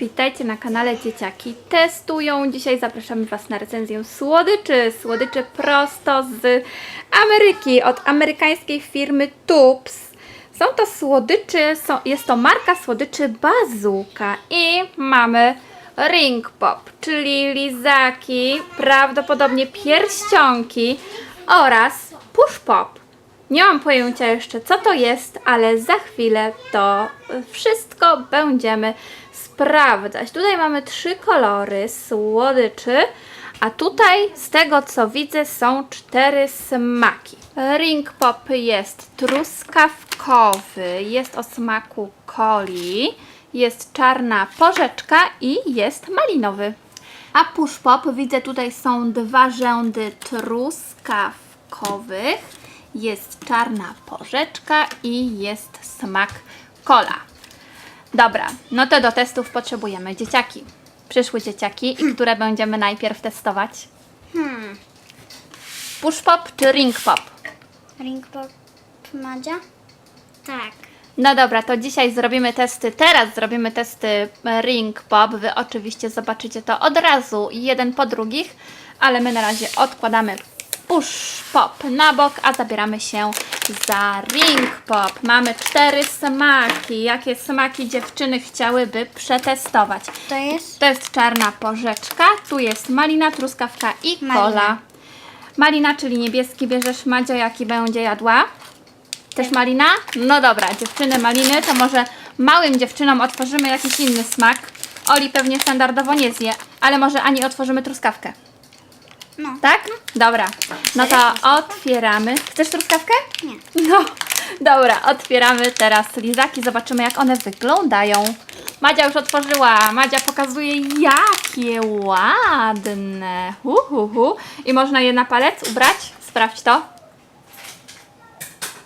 Witajcie na kanale Dzieciaki Testują. Dzisiaj zapraszamy Was na recenzję słodyczy. Słodyczy prosto z Ameryki, od amerykańskiej firmy Tubs. Są to słodyczy, są, jest to marka słodyczy Bazooka i mamy Ring Pop, czyli lizaki, prawdopodobnie pierścionki oraz Push Pop. Nie mam pojęcia jeszcze, co to jest, ale za chwilę to wszystko będziemy sprawdzać. Tutaj mamy trzy kolory słodyczy, a tutaj z tego co widzę są cztery smaki. Ring Pop jest truskawkowy, jest o smaku coli, jest czarna porzeczka i jest malinowy. A Push Pop widzę tutaj są dwa rzędy truskawkowych, jest czarna porzeczka i jest smak kola. Dobra, no to do testów potrzebujemy dzieciaki. Przyszły dzieciaki i które będziemy najpierw testować? Hmm. Push Pop czy Ring Pop? Ring pop Madzia? Tak. No dobra, to dzisiaj zrobimy testy. Teraz zrobimy testy e, Ring Pop. Wy oczywiście zobaczycie to od razu, jeden po drugich, ale my na razie odkładamy Push Pop na bok, a zabieramy się za Ring Pop. Mamy cztery smaki. Jakie smaki dziewczyny chciałyby przetestować? To jest? To jest czarna porzeczka, tu jest malina, truskawka i Malina. kola. Malina, czyli niebieski bierzesz Madzio, jaki będzie jadła? Też malina? No dobra, dziewczyny maliny, to może małym dziewczynom otworzymy jakiś inny smak. Oli pewnie standardowo nie zje, ale może Ani otworzymy truskawkę. No. Tak? Dobra. No to otwieramy. Chcesz truskawkę? Nie. No, dobra, otwieramy teraz lizaki, zobaczymy jak one wyglądają. Madzia już otworzyła, Madzia pokazuje jakie ładne. Hu, hu, hu. I można je na palec ubrać? Sprawdź to.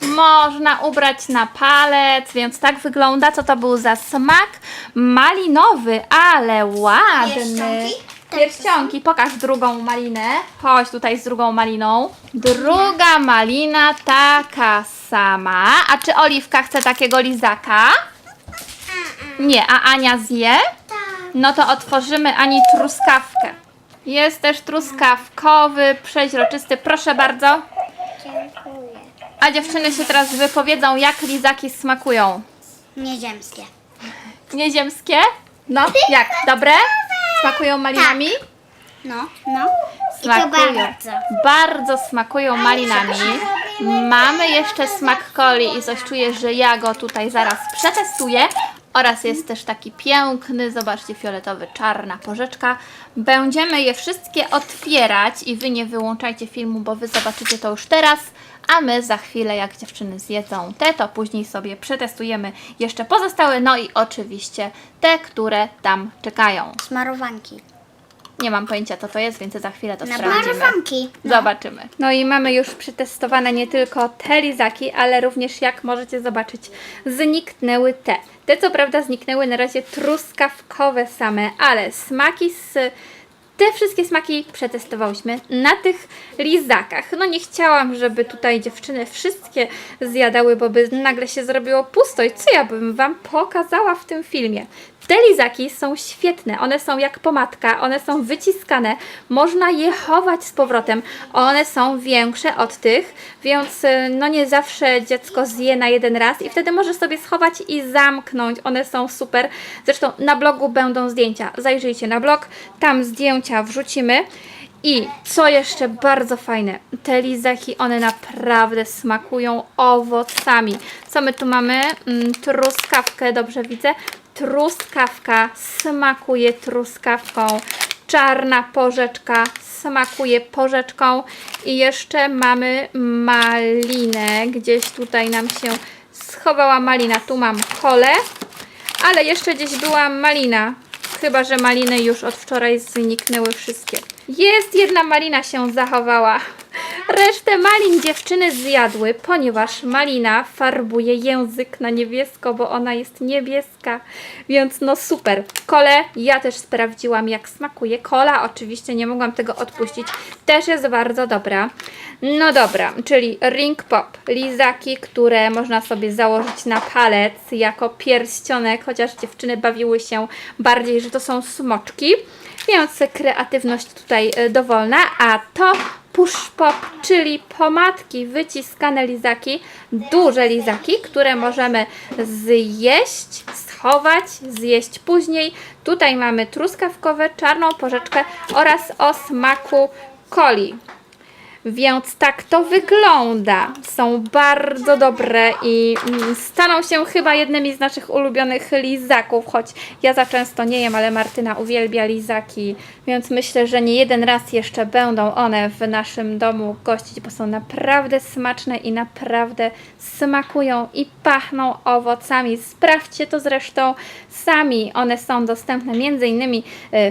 Można ubrać na palec, więc tak wygląda. Co to był za smak? Malinowy, ale ładny. Pierścionki? Tak, Pierścionki, pokaż drugą malinę. Chodź tutaj z drugą maliną. Druga malina taka sama. A czy Oliwka chce takiego lizaka? Nie, a Ania zje? Tak. No to otworzymy Ani truskawkę. Jest też truskawkowy, przeźroczysty. Proszę bardzo. Dziękuję. A dziewczyny się teraz wypowiedzą, jak lizaki smakują. Nieziemskie. Nieziemskie? No, jak? Dobre? Smakują malinami? No, no. I to Smakują. bardzo. Bardzo smakują malinami. Mamy jeszcze smak coli i coś czuję, że ja go tutaj zaraz przetestuję. Oraz jest też taki piękny, zobaczcie, fioletowy, czarna porzeczka. Będziemy je wszystkie otwierać i Wy nie wyłączajcie filmu, bo Wy zobaczycie to już teraz. A my za chwilę, jak dziewczyny zjedzą te, to później sobie przetestujemy jeszcze pozostałe, no i oczywiście te, które tam czekają. Smarowanki. Nie mam pojęcia, co to jest, więc za chwilę to Na sprawdzimy. smarowanki. No. Zobaczymy. No i mamy już przetestowane nie tylko te lizaki, ale również jak możecie zobaczyć, zniknęły te. Te co prawda zniknęły na razie truskawkowe same, ale smaki z... Te wszystkie smaki przetestowałyśmy na tych lizakach. No nie chciałam, żeby tutaj dziewczyny wszystkie zjadały, bo by nagle się zrobiło pusto. I co ja bym Wam pokazała w tym filmie? Te lizaki są świetne, one są jak pomadka, one są wyciskane, można je chować z powrotem, one są większe od tych, więc y, no nie zawsze dziecko zje na jeden raz i wtedy może sobie schować i zamknąć, one są super. Zresztą na blogu będą zdjęcia, zajrzyjcie na blog, tam zdjęcia wrzucimy. I co jeszcze bardzo fajne, te lizaki, one naprawdę smakują owocami. Co my tu mamy? Mm, truskawkę, dobrze widzę. Truskawka smakuje truskawką. Czarna porzeczka smakuje porzeczką. I jeszcze mamy malinę. Gdzieś tutaj nam się schowała malina. Tu mam kolę, ale jeszcze gdzieś była malina. Chyba, że maliny już od wczoraj zniknęły wszystkie. Jest jedna malina się zachowała. Resztę malin dziewczyny zjadły, ponieważ malina farbuje język na niebiesko, bo ona jest niebieska. Więc no super. Kole ja też sprawdziłam jak smakuje. Kola oczywiście nie mogłam tego odpuścić. Też jest bardzo dobra. No dobra, czyli ring pop, lizaki, które można sobie założyć na palec jako pierścionek, chociaż dziewczyny bawiły się bardziej, że to są smoczki, więc kreatywność tutaj e, dowolna, a to push pop, czyli pomadki, wyciskane lizaki, duże lizaki, które możemy zjeść, schować, zjeść później. Tutaj mamy truskawkowe, czarną porzeczkę oraz o smaku coli. Więc tak to wygląda. Są bardzo dobre i mm, staną się chyba jednymi z naszych ulubionych lizaków, choć ja za często nie jem, ale Martyna uwielbia lizaki, więc myślę, że nie jeden raz jeszcze będą one w naszym domu gościć, bo są naprawdę smaczne i naprawdę smakują i pachną owocami. Sprawdźcie to zresztą sami. One są dostępne m.in.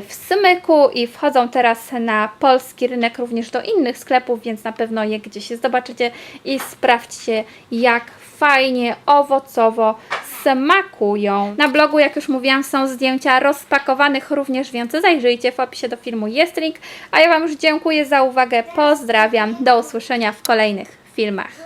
w Smyku i wchodzą teraz na polski rynek również do innych sklepów, więc na pewno je gdzieś zobaczycie i sprawdźcie jak fajnie, owocowo smakują. Na blogu, jak już mówiłam, są zdjęcia rozpakowanych również, więc zajrzyjcie w opisie do filmu jest link. A ja Wam już dziękuję za uwagę, pozdrawiam, do usłyszenia w kolejnych filmach.